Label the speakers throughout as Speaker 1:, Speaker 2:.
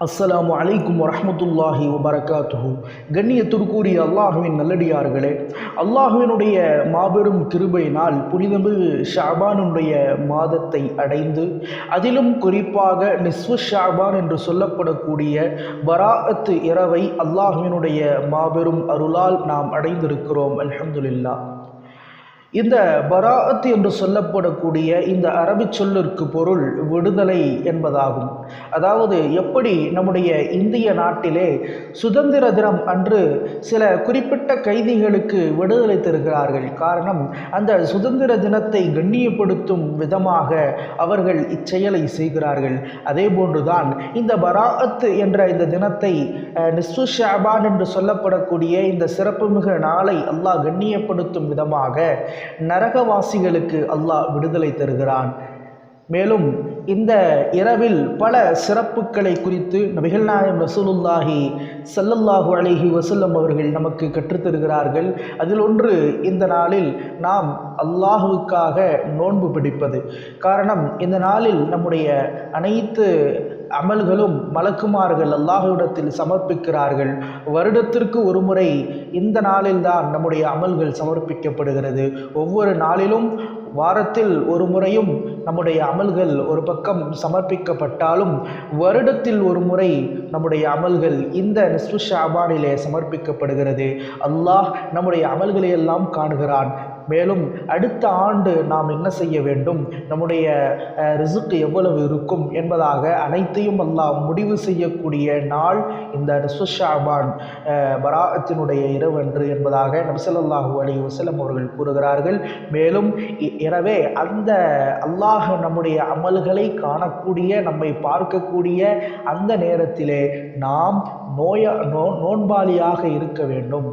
Speaker 1: அஸ்ஸலாமு அலைக்கும் வரமத்துல்லாஹி வபரகாத்துஹு. கண்ணியத்திற்குரிய அல்லாஹுவின் நல்லடியார்களே அல்லாஹுவினுடைய மாபெரும் கிருபையினால் புனிதமிகு ஷாபானுடைய மாதத்தை அடைந்து அதிலும் குறிப்பாக நிஸ்வு ஷாபான் என்று சொல்லப்படக்கூடிய பராஅத்து இரவை அல்லாஹுவினுடைய மாபெரும் அருளால் நாம் அடைந்திருக்கிறோம். அலமதுல்லா இந்த பராத் என்று சொல்லப்படக்கூடிய இந்த அரபி சொல்லிற்கு பொருள் விடுதலை என்பதாகும். அதாவது எப்படி நம்முடைய இந்திய நாட்டிலே சுதந்திர தினம் அன்று சில குறிப்பிட்ட கைதிகளுக்கு விடுதலை தருகிறார்கள். காரணம் அந்த சுதந்திர தினத்தை கண்ணியப்படுத்தும் விதமாக அவர்கள் இச்செயலை செய்கிறார்கள். அதே போன்றுதான் இந்த பராத் என்ற இந்த தினத்தை நிஸ்ஸு நிஸ்வு ஷாபான் என்று சொல்லப்படக்கூடிய இந்த சிறப்புமிகு நாளை அல்லாஹ் கண்ணியப்படுத்தும் விதமாக நரகவாசிகளுக்கு அல்லாஹ் விடுதலை தருகிறான். மேலும் இந்த இரவில் பல சிறப்புகளை குறித்து நபிகள் நாயம் ரசூலுல்லாஹி சல்லல்லாஹு அலிஹி வசல்லம் அவர்கள் நமக்கு கற்றுத்தருகிறார்கள். அதில் ஒன்று இந்த நாளில் நாம் அல்லாஹுவுக்காக நோன்பு பிடிப்பது. காரணம் இந்த நாளில் நம்முடைய அனைத்து அமல்களும் மலக்குமார்கள் அல்லாஹுவிடத்தில் சமர்ப்பிக்கிறார்கள். வருடத்திற்கு ஒரு முறை இந்த நாளில்தான் நம்முடைய அமல்கள் சமர்ப்பிக்கப்படுகிறது. ஒவ்வொரு நாளிலும் வாரத்தில் ஒரு முறையும் நம்முடைய அமல்கள் ஒரு பக்கம் சமர்ப்பிக்கப்பட்டாலும் வருடத்தில் ஒரு முறை நம்முடைய அமல்கள் இந்த நிஸ்பு ஷாபானிலே சமர்ப்பிக்கப்படுகிறது. அல்லாஹ் நம்முடைய அமல்களை எல்லாம் காணுகிறான். மேலும் அடுத்த ஆண்டு நாம் என்ன செய்ய வேண்டும்? நம்முடைய ரிசுக்கு எவ்வளவு இருக்கும் என்பதாக அனைத்தையும் அல்லாஹ் முடிவு செய்யக்கூடிய நாள் இந்த நிஸ்பு ஷாபான் அஹ், இரவன்று என்பதாக நபிசல்லாஹூ அலி வசலம் அவர்கள் கூறுகிறார்கள். மேலும் இ- எனவே அந்த அல்லாஹ் நம்முடைய அமல்களை காணக்கூடிய நம்மை பார்க்கக்கூடிய அந்த நேரத்திலே நாம் நோய நோ நோன்பாளியாக இருக்க வேண்டும்.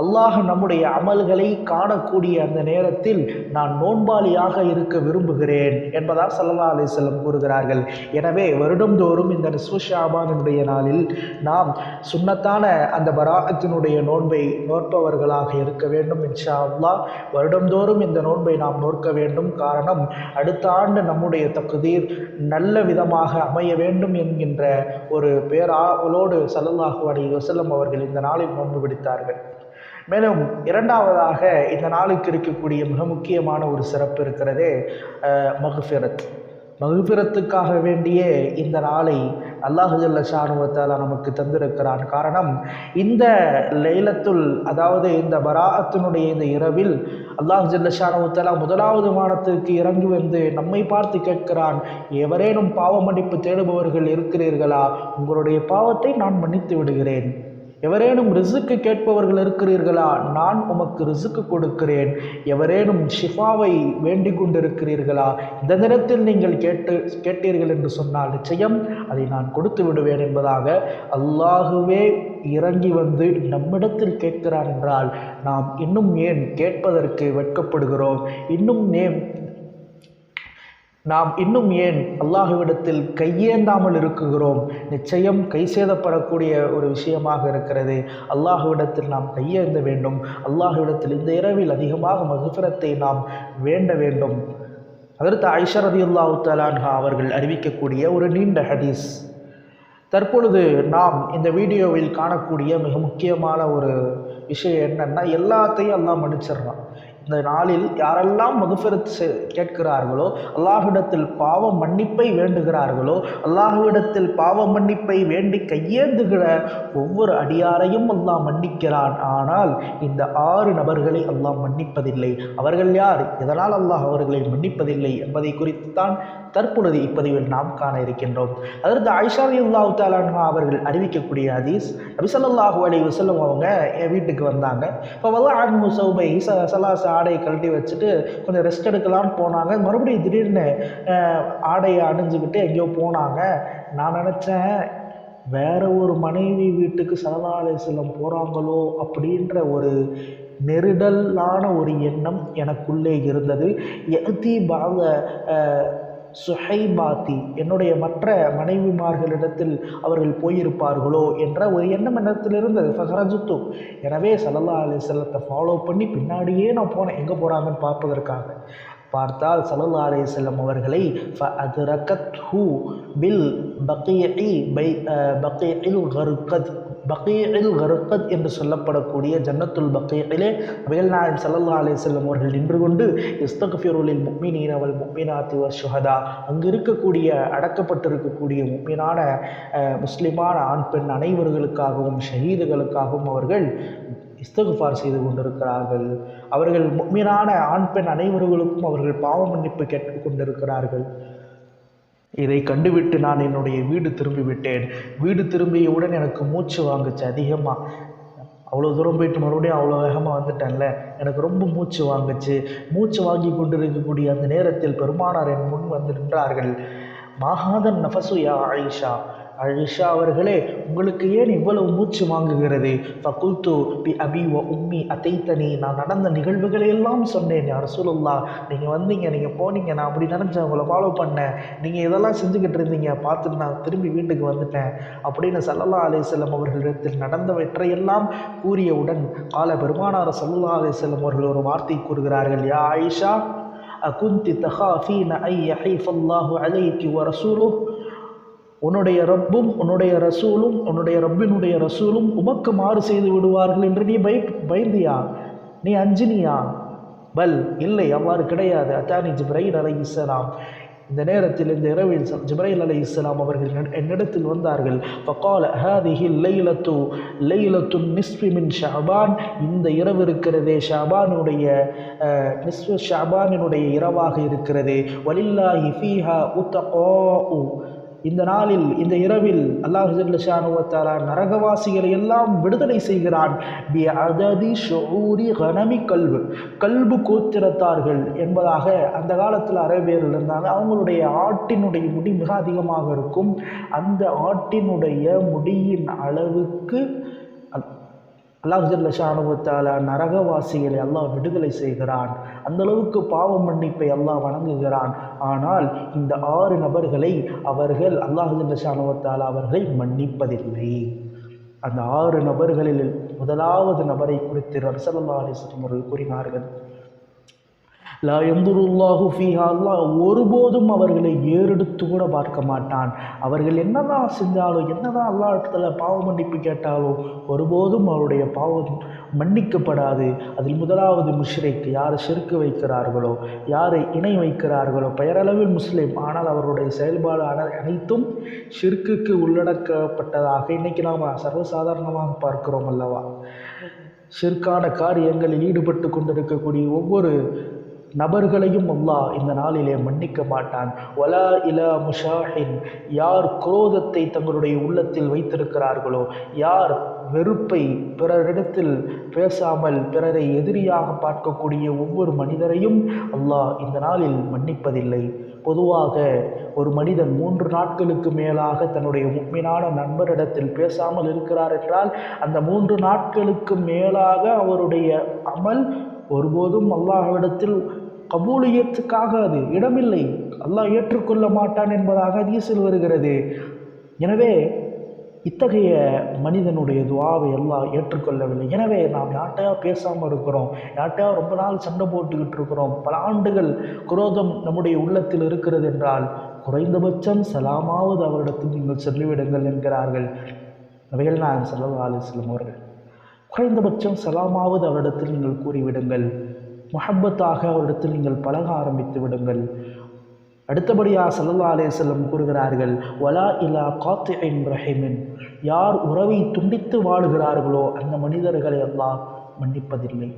Speaker 1: அல்லாஹ் நம்முடைய அமல்களை காணக்கூடிய அந்த நேரத்தில் நான் நோன்பாளியாக இருக்க விரும்புகிறேன் என்பதால் சல்லா அலிசல்லம் கூறுகிறார்கள். எனவே வருடந்தோறும் இந்த நிஸ்வு ஷாபானுடைய நாளில் நாம் சுண்ணத்தான அந்த பராகத்தினுடைய நோன்பை நோற்பவர்களாக இருக்க வேண்டும் இன்ஷா அல்லாஹ் வருடந்தோறும் இந்த நோன்பை நாம் நோற்க வேண்டும். காரணம் அடுத்த ஆண்டு நம்முடைய தகுதீர் நல்ல விதமாக அமைய வேண்டும் என்கின்ற ஒரு பேராவலோடு சல்லல்லாஹு அலி வஸல்லம் அவர்கள் இந்த நாளில் நோன்பு பிடித்தார்கள் மேலும் இரண்டாவதாக இந்த நாளுக்கு இருக்கக்கூடிய மிக முக்கியமான ஒரு சிறப்பு இருக்கிறதே மகுஃபிரத். மகுபிரத்துக்காக வேண்டிய இந்த நாளை அல்லாஹு ஜல்ல நமக்கு தந்திருக்கிறான். காரணம் இந்த லைலத்துல் அதாவது இந்த பராஅத்தினுடைய இந்த இரவில் அல்லாஹ் ஜல்ல முதலாவது மானத்திற்கு இறங்கி வந்து நம்மை பார்த்து கேட்கிறான் எவரேனும் பாவ மன்னிப்பு தேடுபவர்கள் இருக்கிறீர்களா? உங்களுடைய பாவத்தை நான் மன்னித்து விடுகிறேன். எவரேனும் ரிசுக்கு கேட்பவர்கள் இருக்கிறீர்களா? நான் உமக்கு ரிசுக்கு கொடுக்கிறேன். எவரேனும் ஷிஃபாவை வேண்டிக் கொண்டிருக்கிறீர்களா? இந்த நேரத்தில் நீங்கள் கேட்டு கேட்டீர்கள் என்று சொன்னால் நிச்சயம் அதை நான் கொடுத்து விடுவேன் என்பதாக அல்லாஹுவே இறங்கி வந்து நம்மிடத்தில் கேட்கிறார் என்றால் நாம் இன்னும் ஏன் கேட்பதற்கு வெட்கப்படுகிறோம்? இன்னும் ஏன் நாம் இன்னும் ஏன் அல்லாஹுவிடத்தில் கையேந்தாமல் இருக்குகிறோம்? நிச்சயம் கை சேதப்படக்கூடிய ஒரு விஷயமாக இருக்கிறது. அல்லாஹுவிடத்தில் நாம் கையேந்த வேண்டும். அல்லாஹுவிடத்தில் இந்த இரவில் அதிகமாக மகுஃபிரத்தை நாம் வேண்ட வேண்டும். அதற்கு ஐஷரதி அல்லாஹு தலான்ஹா அவர்கள் அறிவிக்கக்கூடிய ஒரு நீண்ட ஹதீஸ். தற்பொழுது நாம் இந்த வீடியோவில் காணக்கூடிய மிக முக்கியமான ஒரு விஷயம் என்னென்னா எல்லாத்தையும் அல்லாஹ் மன்னிச்சிடறான். இந்த நாளில் யாரெல்லாம் மகுஃபிரத் செ- கேட்கிறார்களோ அல்லாஹ்விடத்தில் பாவ மன்னிப்பை வேண்டுகிறார்களோ அல்லாஹ்விடத்தில் பாவ மன்னிப்பை வேண்டி கையேந்துகிற ஒவ்வொரு அடியாரையும் அல்லாஹ் மன்னிக்கிறான். ஆனால் இந்த ஆறு நபர்களை அல்லாஹ் மன்னிப்பதில்லை. அவர்கள் யார்? எதனால் அல்லாஹ் அவர்களை மன்னிப்பதில்லை என்பதை குறித்துத்தான் தற்பொழுது இப்பதிவில் நாம் காண இருக்கின்றோம். அதற்கு ஆயிஷா அல்லாஹு தாலான்மா அவர்கள் அறிவிக்கக்கூடிய ஹதீஸ் நபிசல்லாஹு அலி வசல்லம் அவங்க என் வீட்டுக்கு வந்தாங்க. இப்போ வல்ல ஆன்மு சௌபை சலாசா ஆடையை கழட்டி வச்சுட்டு கொஞ்சம் ரெஸ்ட் எடுக்கலாம்னு போனாங்க. மறுபடியும் திடீர்னு ஆடையை அணிஞ்சுக்கிட்டு எங்கேயோ போனாங்க. நான் நினச்சேன் வேறு ஒரு மனைவி வீட்டுக்கு சல்லா போகிறாங்களோ அப்படின்ற ஒரு நெருடலான ஒரு எண்ணம் எனக்குள்ளே இருந்தது. எதி பாக சுஹைபாத்தி என்னுடைய மற்ற மனைவிமார்களிடத்தில் அவர்கள் போயிருப்பார்களோ என்ற ஒரு எண்ணம் என்னத்தில் இருந்தது. ஃபஹரஜுத்து எனவே சல்லல்லா செல்லத்தை ஃபாலோ பண்ணி பின்னாடியே நான் போனேன். எங்கே போகிறாங்கன்னு பார்ப்பதற்காக. பார்த்தால் சலல்லா அலே செல்லம் அவர்களை ஃப அது ரகத் ஹூ பில் பக்கீஇ பை பக்கீஇல் கர்கத் பக்கீஇல் கருக்கத் என்று சொல்லப்படக்கூடிய ஜன்னத்துல் பக்கீஇலே வேல்நாயன் நாயகம் ஸல்லல்லாஹு அலைஹி அவர்கள் நின்று கொண்டு இஸ்தக்ஃபிருலில் முஃமினீன வல் முஃமினாத்தி சுஹதா அங்கு இருக்கக்கூடிய அடக்கப்பட்டிருக்கக்கூடிய முக்மீனான முஸ்லிமான ஆண் பெண் அனைவர்களுக்காகவும் ஷஹீதுகளுக்காகவும் அவர்கள் இஸ்தகுஃபார் செய்து கொண்டிருக்கிறார்கள். அவர்கள் முக்மீனான ஆண் பெண் அனைவர்களுக்கும் அவர்கள் பாவ மன்னிப்பு கேட்டுக்கொண்டிருக்கிறார்கள் இதை கண்டுவிட்டு நான் என்னுடைய வீடு திரும்பி விட்டேன் வீடு திரும்பியவுடன் எனக்கு மூச்சு வாங்குச்சு அதிகமாக அவ்வளோ தூரம் போயிட்டு மறுபடியும் அவ்வளோ வேகமாக வந்துட்டேன்ல. எனக்கு ரொம்ப மூச்சு வாங்குச்சு. மூச்சு வாங்கி கொண்டிருக்கக்கூடிய அந்த நேரத்தில் பெருமானார் என் முன் வந்து நின்றார்கள். மாஹாதன் நஃபசு யா ஆயிஷா ஆயிஷா அவர்களே உங்களுக்கு ஏன் இவ்வளவு மூச்சு வாங்குகிறது? ஃபகுல்து பி அபி ஒ உம்மி அத்தைத்தனி. நான் நடந்த நிகழ்வுகளை எல்லாம் சொன்னேன் யார் ரசூலுல்லா நீங்கள் வந்தீங்க நீங்கள் போனீங்க நான் அப்படி நினச்சேன் உங்களை ஃபாலோ பண்ணேன். நீங்கள் இதெல்லாம் செஞ்சுக்கிட்டு இருந்தீங்க பார்த்துட்டு நான் திரும்பி வீட்டுக்கு வந்துட்டேன். அப்படின்னு சல்லல்லா அலிசல்லம் அவர்களிடத்தில் நடந்தவற்றையெல்லாம் கூறியவுடன் கால பெருமானார் சல்லல்லா அலிசல்லம் அவர்கள் ஒரு வார்த்தை கூறுகிறார்கள் யா ஆயிஷா அகுந்தி தஹாஃபீன ஐ யஹீஃபல்லாஹு அலைக்கு வ ரசூலு உன்னுடைய ரப்பும் உன்னுடைய ரசூலும் உன்னுடைய ரப்பினுடைய ரசூலும் உமக்கு மாறு செய்து விடுவார்கள் என்று நீ பய பயந்தியா? நீ அஞ்சினியா? பல் இல்லை அவ்வாறு கிடையாது. அத்தானி ஜிப்ரைன் அலை இஸ்லாம் இந்த நேரத்தில் இந்த இரவில் ச- ஜிப்ரைல் அலை இஸ்லாம் அவர்கள் என்னிடத்தில் வந்தார்கள். ஃபகால ஹாதிஹி லைலத்து லைலத்து நிஸ்ஃபி மின் ஷாபான். இந்த இரவு இருக்கிறதே ஷாபானுடைய அஹ், ஷாபானினுடைய இரவாக இருக்கிறது. வலில்லாஹி ஃபீஹா உத்தகோ இந்த நாளில் இந்த இரவில் அல்லாஹ் ஜல்லஷானுவத்தாலா நரகவாசிகளை எல்லாம் விடுதலை செய்கிறான். பி அததி ஷூரி கனமி கல்வு கல்பு கோத்திரத்தார்கள் என்பதாக அந்த காலத்தில் அரேபியர்கள் இருந்தாங்க. அவங்களுடைய ஆட்டினுடைய முடி மிக அதிகமாக இருக்கும். அந்த ஆட்டினுடைய முடியின் அளவுக்கு அல்- அல்லாஹ் நரகவாசிகளை அல்லாஹ் விடுதலை செய்கிறான். அந்த அளவுக்கு பாவ மன்னிப்பை அல்லாஹ் வழங்குகிறான் ஆனால் இந்த ஆறு நபர்களை அவர்கள் அல்லாஹ் ஜல்லஷானுவத்தாலா அவர்களை மன்னிப்பதில்லை. அந்த ஆறு நபர்களில் முதலாவது நபரை குறித்து ரசல்லா அலிஸ்லம் அவர்கள் கூறினார்கள். லா எந்துருல்லாஹு ஃபீஹா அல்லாஹ் ஒருபோதும் அவர்களை ஏறெடுத்து கூட பார்க்க மாட்டான். அவர்கள் என்னதான் செஞ்சாலும் என்னதான் அல்லா இடத்துல பாவ மன்னிப்பு கேட்டாலும் ஒருபோதும் அவருடைய பாவம் மன்னிக்கப்படாது. அதில் முதலாவது முஷ்ரிக் யார் செருக்கு வைக்கிறார்களோ யாரை இணை வைக்கிறார்களோ பெயரளவில் முஸ்லீம் ஆனால் அவருடைய செயல்பாடு அனைத்தும் ஷிர்க்குக்கு உள்ளடக்கப்பட்டதாக இன்னைக்கு நாம் சர்வசாதாரணமாக பார்க்கிறோம் அல்லவா? ஷிர்கான காரியங்களில் ஈடுபட்டு கொண்டிருக்கக்கூடிய ஒவ்வொரு நபர்களையும் அல்லாஹ் இந்த நாளிலே மன்னிக்க மாட்டான். வலா இலா முஷாஹின். யார் குரோதத்தை தங்களுடைய உள்ளத்தில் வைத்திருக்கிறார்களோ யார் வெறுப்பை பிறரிடத்தில் பேசாமல் பிறரை எதிரியாக பார்க்கக்கூடிய ஒவ்வொரு மனிதரையும் அல்லாஹ் இந்த நாளில் மன்னிப்பதில்லை. பொதுவாக ஒரு மனிதன் மூன்று நாட்களுக்கு மேலாக தன்னுடைய முக்மினான நண்பரிடத்தில் பேசாமல் இருக்கிறார் என்றால் அந்த மூன்று நாட்களுக்கு மேலாக அவருடைய அமல் ஒருபோதும் அல்லாஹ்விடத்தில் கபூலியத்துக்காக அது இடமில்லை. அல்லாஹ் ஏற்றுக்கொள்ள மாட்டான் என்பதாக ஹதீஸில் வருகிறது. எனவே இத்தகைய மனிதனுடைய துவாவை எல்லாம் ஏற்றுக்கொள்ளவில்லை. எனவே நாம் யார்ட்டையா பேசாமல் இருக்கிறோம்? யார்ட்டையா ரொம்ப நாள் சண்டை போட்டுக்கிட்டு இருக்கிறோம்? பல ஆண்டுகள் குரோதம் நம்முடைய உள்ளத்தில் இருக்கிறது என்றால் குறைந்தபட்சம் சலாமாவது அவரிடத்தில் நீங்கள் சொல்லிவிடுங்கள் என்கிறார்கள். நபிகள் நாயகம் செல்லவா அலிஸ்லம் அவர்கள். குறைந்தபட்சம் சலாமாவது அவரிடத்தில் நீங்கள் கூறிவிடுங்கள். முஹப்பத்தாக அவரிடத்தில் நீங்கள் பழக ஆரம்பித்து விடுங்கள். அடுத்தபடியாக செலவாலே செல்லம் கூறுகிறார்கள் வலா இலா காத்தின் ரஹிமின். யார் உறவை துண்டித்து வாழுகிறார்களோ அந்த மனிதர்களை எல்லாம் மன்னிப்பதில்லை.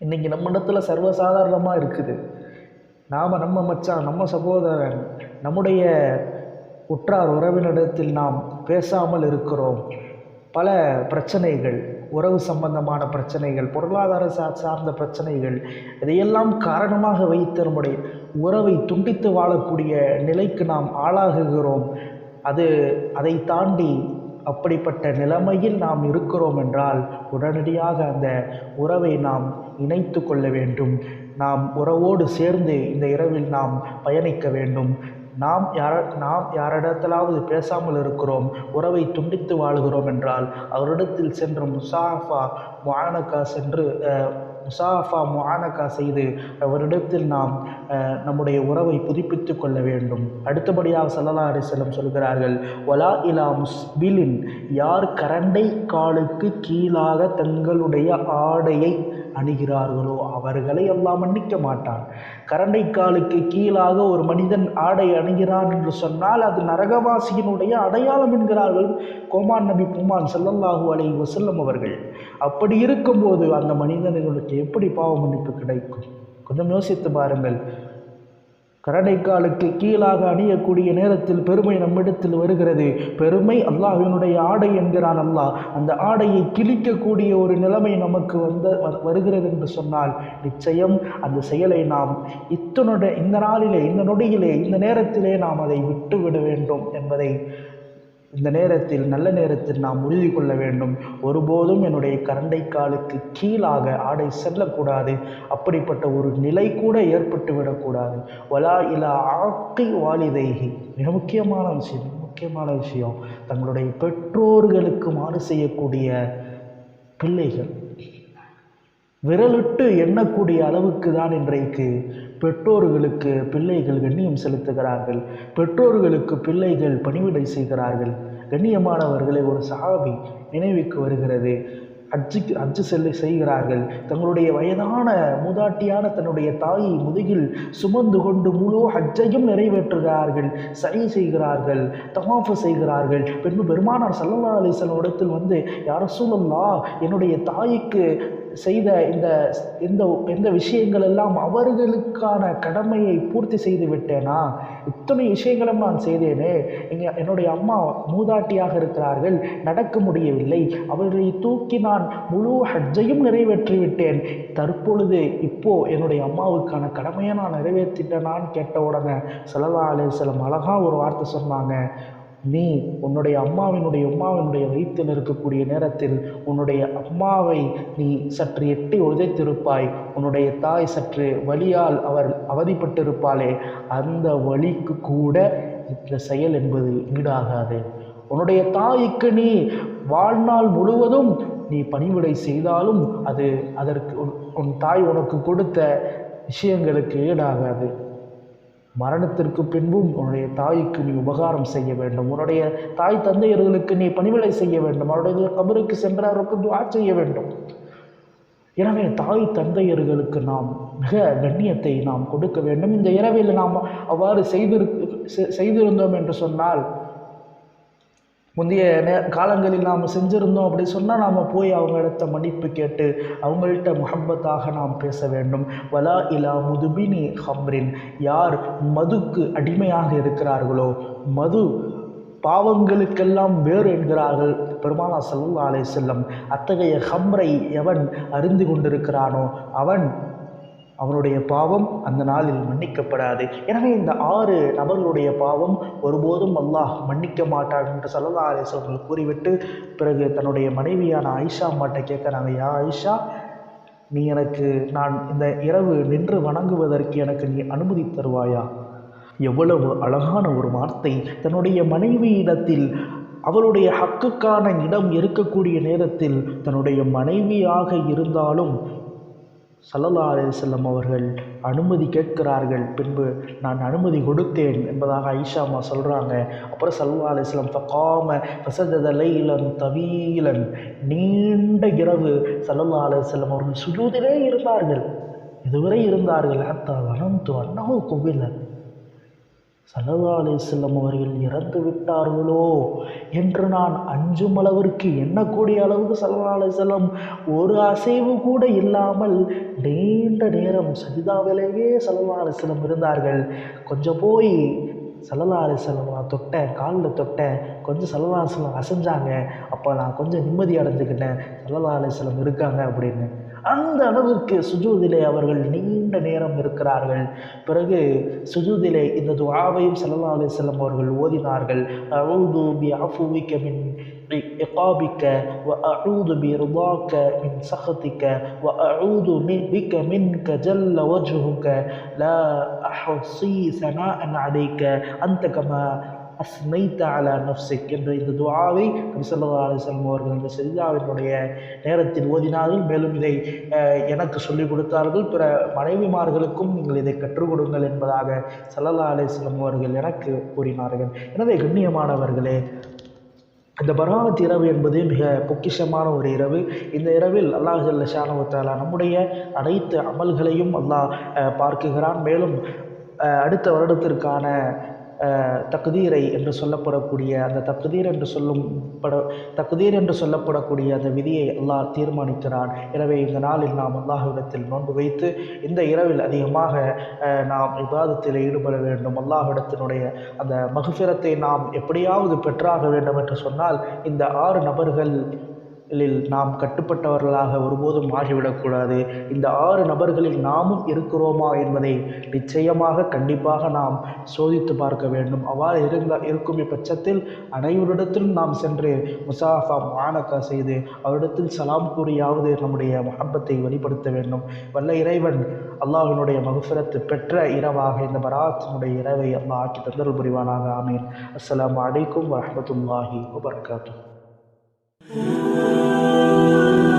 Speaker 1: இன்றைக்கி நம்ம இடத்துல சர்வசாதாரணமாக இருக்குது. நாம் நம்ம மச்சான் நம்ம சகோதரன் நம்முடைய உற்றார் உறவினரிடத்தில் நாம் பேசாமல் இருக்கிறோம். பல பிரச்சனைகள் உறவு சம்பந்தமான பிரச்சனைகள் பொருளாதார சா சார்ந்த பிரச்சனைகள் இதையெல்லாம் காரணமாக வைத்து நம்முடைய உறவை துண்டித்து வாழக்கூடிய நிலைக்கு நாம் ஆளாகுகிறோம். அது அதை தாண்டி அப்படிப்பட்ட நிலைமையில் நாம் இருக்கிறோம் என்றால் உடனடியாக அந்த உறவை நாம் இணைத்து கொள்ள வேண்டும். நாம் உறவோடு சேர்ந்து இந்த இரவில் நாம் பயணிக்க வேண்டும். நாம் யார நாம் யாரிடத்திலாவது பேசாமல் இருக்கிறோம் உறவை துண்டித்து வாழுகிறோம் என்றால் அவரிடத்தில் சென்று முசாஃபா முஆனகா சென்று முசாஃபா முஆனகா செய்து அவரிடத்தில் நாம் நம்முடைய உறவை புதுப்பித்து கொள்ள வேண்டும். அடுத்தபடியாக சல்லல்லா செல்லம் சொல்கிறார்கள் வலா இலா முஸ்பிலின். யார் கரண்டை காலுக்கு கீழாக தங்களுடைய ஆடையை அணிகிறார்களோ அவர்களை எல்லாம் மன்னிக்க மாட்டான். கரண்டை காலுக்கு கீழாக ஒரு மனிதன் ஆடை அணிகிறான் என்று சொன்னால் அது நரகவாசியினுடைய அடையாளம் என்கிறார்கள் கோமான் நபி குமான் ஸல்லல்லாஹு அலை வசல்லம் அவர்கள். அப்படி இருக்கும்போது அந்த மனிதர்களுக்கு எப்படி பாவ மன்னிப்பு கிடைக்கும்? கொஞ்சம் யோசித்து பாருங்கள். கரடைக்காலுக்கு கீழாக அணியக்கூடிய நேரத்தில் பெருமை நம்மிடத்தில் வருகிறது. பெருமை அல்லாஹினுடைய ஆடை என்கிறான் அல்லாஹ். அந்த ஆடையை கிழிக்கக்கூடிய ஒரு நிலைமை நமக்கு வந்த வ- வருகிறது என்று சொன்னால் நிச்சயம் அந்த செயலை நாம் இத்தனுடைய இந்த நாளிலே இந்த நொடியிலே இந்த நேரத்திலே நாம் அதை விட்டுவிட வேண்டும் என்பதை இந்த நேரத்தில் நல்ல நேரத்தில் நாம் உறுதி கொள்ள வேண்டும். ஒருபோதும் என்னுடைய கரண்டை காலுக்கு கீழாக ஆடை செல்லக்கூடாது. அப்படிப்பட்ட ஒரு நிலை கூட ஏற்பட்டு விடக்கூடாது. வலா இலா ஆக்கை வாலிதைகி மிக முக்கியமான விஷயம் முக்கியமான விஷயம். தங்களுடைய பெற்றோர்களுக்கு மாறு செய்யக்கூடிய பிள்ளைகள். விரலிட்டு எண்ணக்கூடிய அளவுக்கு தான் இன்றைக்கு பெற்றோர்களுக்கு பிள்ளைகள் கண்ணியம் செலுத்துகிறார்கள். பெற்றோர்களுக்கு பிள்ளைகள் பணிவிடை செய்கிறார்கள். கண்ணியமானவர்களை ஒரு சாவி நினைவுக்கு வருகிறது. ஹஜ்ஜுக்கு ஹஜ்ஜு செல்லை செய்கிறார்கள். தங்களுடைய வயதான மூதாட்டியான தன்னுடைய தாயை முதுகில் சுமந்து கொண்டு முழு ஹஜ்ஜையும் நிறைவேற்றுகிறார்கள். சரி செய்கிறார்கள். தவாஃபு செய்கிறார்கள். பின்பு பெருமானார் சல்லல்லா அலிஸ்வலம் இடத்தில் வந்து யார சூழல்லா என்னுடைய தாய்க்கு செய்த இந்த இந்த இந்த விஷயங்கள் எல்லாம் அவர்களுக்கான கடமையை பூர்த்தி செய்து விட்டேனா? இத்தனை விஷயங்களும் நான் செய்தேனே. எங்க என்னுடைய அம்மா மூதாட்டியாக இருக்கிறார்கள். நடக்க முடியவில்லை. அவர்களை தூக்கி நான் முழு ஹஜ்ஜையும் நிறைவேற்றி விட்டேன். தற்பொழுது இப்போ என்னுடைய அம்மாவுக்கான கடமையை நான் நிறைவேற்றிட்டேனான்னு கேட்ட உடனே சல்லா அலிஸ்லம் அழகாக ஒரு வார்த்தை சொன்னாங்க. நீ உன்னுடைய அம்மாவினுடைய உம்மாவினுடைய வயிற்றில் இருக்கக்கூடிய நேரத்தில் உன்னுடைய அம்மாவை நீ சற்று எட்டி உதைத்திருப்பாய். உன்னுடைய தாய் சற்று வலியால் அவர் அவதிப்பட்டிருப்பாளே. அந்த வழிக்கு கூட இந்த செயல் என்பது ஈடாகாது. உன்னுடைய தாய்க்கு நீ வாழ்நாள் முழுவதும் நீ பணிவிடை செய்தாலும் அது அதற்கு உன்- உன் தாய் உனக்கு கொடுத்த விஷயங்களுக்கு ஈடாகாது. மரணத்திற்கு பின்பும் உன்னுடைய தாய்க்கு நீ உபகாரம் செய்ய வேண்டும். உன்னுடைய தாய் தந்தையர்களுக்கு நீ பணிவிடை செய்ய வேண்டும். அவருடைய கபருக்கு சென்று துவா செய்ய வேண்டும். எனவே தாய் தந்தையர்களுக்கு நாம் மிக கண்ணியத்தை நாம் கொடுக்க வேண்டும். இந்த இரவில் நாம் அவ்வாறு செய்திரு செ- செய்திருந்தோம் என்று சொன்னால் முந்தைய நே காலங்களில் நாம் செஞ்சிருந்தோம் அப்படி சொன்னால் நாம் போய் அவங்க இடத்த மன்னிப்பு கேட்டு அவங்கள்ட்ட முஹப்பத்தாக நாம் பேச வேண்டும். வலா இலா முதுபினி ஹம்ரின். யார் மதுக்கு அடிமையாக இருக்கிறார்களோ மது பாவங்களுக்கெல்லாம் வேறு என்கிறார்கள். பெருமானா சல்லா அலை செல்லம் அத்தகைய ஹம்ரை எவன் அறிந்து கொண்டிருக்கிறானோ அவன் அவனுடைய பாவம் அந்த நாளில் மன்னிக்கப்படாது. எனவே இந்த ஆறு நபர்களுடைய பாவம் ஒருபோதும் அல்லாஹ் மன்னிக்க மாட்டான் என்று சல்லா அலிஸ்வர்கள் கூறிவிட்டு பிறகு தன்னுடைய மனைவியான ஆயிஷா அம்மாட்ட கேட்குறாங்க யா ஆயிஷா நீ எனக்கு நான் இந்த இரவு நின்று வணங்குவதற்கு எனக்கு நீ அனுமதி தருவாயா? எவ்வளவு அழகான ஒரு வார்த்தை. தன்னுடைய மனைவியிடத்தில் அவளுடைய ஹக்குக்கான இடம் இருக்கக்கூடிய நேரத்தில் தன்னுடைய மனைவியாக இருந்தாலும் சல்லல்லா அலிசல்லம் அவர்கள் அனுமதி கேட்கிறார்கள். பின்பு நான் அனுமதி கொடுத்தேன் என்பதாக ஐஷா அம்மா சொல்கிறாங்க அப்புறம் சல்லா அலிஸ்லம் தக்காம ஃபசஜத தவீலன் நீண்ட இரவு சல்லல்லா செல்லம் அவர்கள் சுஜூதிலே இருந்தார்கள். இதுவரை இருந்தார்கள். அத்தா வனந்து அன்னஹு கோவிலன் சல்லா அலிஸ்லம் அவர்கள் இறந்து விட்டார்களோ என்று நான் அஞ்சும் அளவிற்கு எண்ணக்கூடிய அளவுக்கு சல்லா அலிஸ்லம் ஒரு அசைவு கூட இல்லாமல் நீண்ட நேரம் சஜிதாவிலேயே சல்லா அலிஸ்லம் இருந்தார்கள். கொஞ்சம் போய் சல்லல்லா அலிஸ்லம் நான் தொட்டேன் காலில் தொட்டேன் கொஞ்சம் சல்லல்லா அலிஸ்லம் அசைஞ்சாங்க. அப்போ நான் கொஞ்சம் நிம்மதி அடைஞ்சுக்கிட்டேன். சல்லல்லா அலிஸ்லம் இருக்காங்க அப்படின்னு. அந்த அளவிற்கு சுஜூதிலே அவர்கள் நீண்ட நேரம் இருக்கிறார்கள். பிறகு சுஜூதிலே இந்த துவாவையும் ஸல்லல்லாஹு அலைஹி வஸல்லம் அவர்கள் ஓதினார்கள். அஊது பி அஃபுவிக மின் இகாபிக்க وأعوذ அஊது பி ரிதாக்க மின் சഖதிக்க வ அஊது மின் பிக மின்க ஜல்ல வஜ்ஹுக லா அஹ்ஸி ஸனாஅன் அலைக்க நப்சிக் என்ற இந்த துவாவை நபிசல்லா அலிஸ்லாம் அவர்கள் இந்த செல்லாவினுடைய நேரத்தில் ஓதினார்கள். மேலும் இதை எனக்கு சொல்லிக் கொடுத்தார்கள். பிற மனைவிமார்களுக்கும் நீங்கள் இதை கற்றுக் கொடுங்கள் என்பதாக சல்லல்லா அலிஸ்லாம் அவர்கள் எனக்கு கூறினார்கள். எனவே கண்ணியமானவர்களே இந்த பராத் இரவு என்பது மிக பொக்கிஷமான ஒரு இரவு. இந்த இரவில் அல்லாஹ் ஜல்ல ஷானவத்தாலா நம்முடைய அனைத்து அமல்களையும் அல்லாஹ் பார்க்குகிறான். மேலும் அடுத்த வருடத்திற்கான தகுதீரை என்று சொல்லப்படக்கூடிய அந்த தகுதீர் என்று சொல்லும் பட தகுதீர் என்று சொல்லப்படக்கூடிய அந்த விதியை அல்லாஹ் தீர்மானிக்கிறான். எனவே இந்த நாளில் நாம் அல்லாஹ்விடத்தில் நோன்பு வைத்து இந்த இரவில் அதிகமாக நாம் விவாதத்தில் ஈடுபட வேண்டும். அல்லாஹ்விடத்தினுடைய அந்த மகுஃபிரத்தை நாம் எப்படியாவது பெற்றாக வேண்டும் என்று சொன்னால் இந்த ஆறு நபர்கள் நாம் கட்டுப்பட்டவர்களாக ஒருபோதும் ஆகிவிடக்கூடாது. இந்த ஆறு நபர்களில் நாமும் இருக்கிறோமா என்பதை நிச்சயமாக கண்டிப்பாக நாம் சோதித்து பார்க்க வேண்டும். அவ்வாறு இருந்த இருக்கும் பட்சத்தில் அனைவரிடத்திலும் நாம் சென்று முசாஃபா மானக்கா செய்து அவரிடத்தில் சலாம் கூறியாவது நம்முடைய மஹப்பத்தை வெளிப்படுத்த வேண்டும். வல்ல இறைவன் அல்லாஹினுடைய மகுஃபிரத்து பெற்ற இரவாக இந்த பராத்தினுடைய இரவை அல்லாஹ் ஆக்கி தந்தல் புரிவானாக. ஆமீன். அஸ்ஸலாமு அலைக்கும் வபர்காத்தூ Ooh.